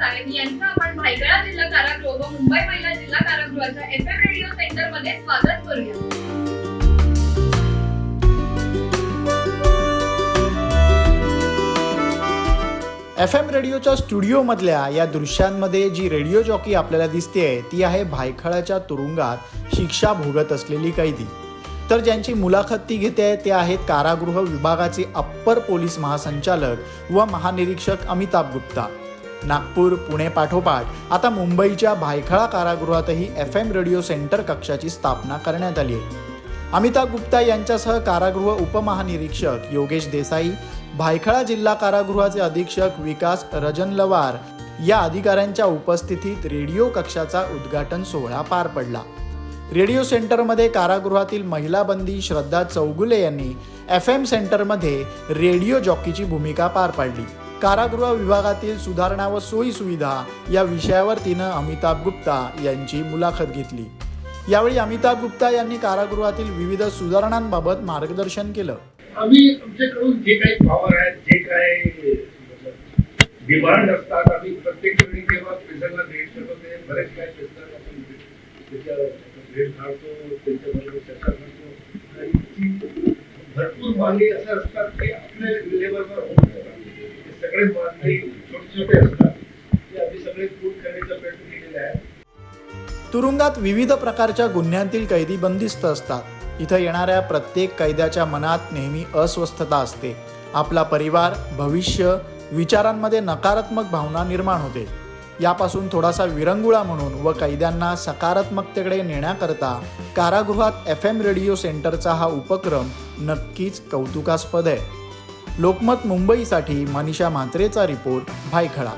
यांचं आपण भायखळा जिल्हा कारागृह व मुंबई महिला जिल्हा कारागृहाच्या एफ एम रेडिओ सेंटरमध्ये स्वागत करूया. एफ एम रेडिओच्या स्टुडिओमधल्या या दृश्यांमध्ये जी रेडिओ जॉकी आपल्याला दिसते आहे ती आहे भायखळाच्या तुरुंगात शिक्षा भोगत असलेली कैदी. तर ज्यांची मुलाखत ती घेते आहे ते आहेत कारागृह विभागाचे अप्पर पोलीस महासंचालक व महानिरीक्षक अमिताभ गुप्ता. नागपूर पुणे पाठोपाठ. आता मुंबईच्या भायखळा कारागृहातही एफ एम रेडिओ सेंटर कक्षाची स्थापना करण्यात आली आहे. अमिताभ गुप्ता यांच्यासह कारागृह उपमहानिरीक्षक योगेश देसाई भायखळा जिल्हा कारागृहाचे अधीक्षक विकास रजनलवार या अधिकाऱ्यांच्या उपस्थितीत रेडिओ कक्षाचा उद्घाटन सोहळा पार पडला. रेडिओ सेंटरमध्ये कारागृहातील महिला बंदी श्रद्धा चौगुले यांनी एफ एम सेंटरमध्ये रेडिओ जॉकीची भूमिका पार पाडली. कारागृह विभागातील सुधारणा व सोयी सुविधा या विषयावर तिनं अमिताभ गुप्ता यांची मुलाखत घेतली. यावेळी अमिताभ गुप्ता यांनी कारागृहातील विविध सुधारणांबाबत मार्गदर्शन केलं. आम्ही आमच्याकडून जे काही पॉवर आहेत जे काही डिमांड असतात आम्ही प्रत्येक वेळी जेव्हा प्रेझरला भेट करतो ते बरेच काही प्रेझर आपण त्याच्या भेट काढतो त्यांच्याबरोबर चर्चा करतो. आणि भरपूर मागणी असं असतात की आपल्या लेवलवर होऊ शकतात छोटे छोटे असतात ते आम्ही सगळे करण्याचा प्रयत्न केलेला आहे. तुरुंगात विविध प्रकारच्या गुन्ह्यांतील कैदी बंदिस्त असतात. इथं येणाऱ्या प्रत्येक कैद्याच्या मनात नेहमी अस्वस्थता असते. आपला परिवार भविष्य विचारांमध्ये नकारात्मक भावना निर्माण होते. यापासून थोडासा विरंगुळा म्हणून व कैद्यांना सकारात्मकतेकडे नेण्याकरता कारागृहात एफ एम रेडिओ सेंटरचा हा उपक्रम नक्कीच कौतुकास्पद आहे. लोकमत मुंबईसाठी मनीषा म्हात्रेचा रिपोर्ट भायखळा.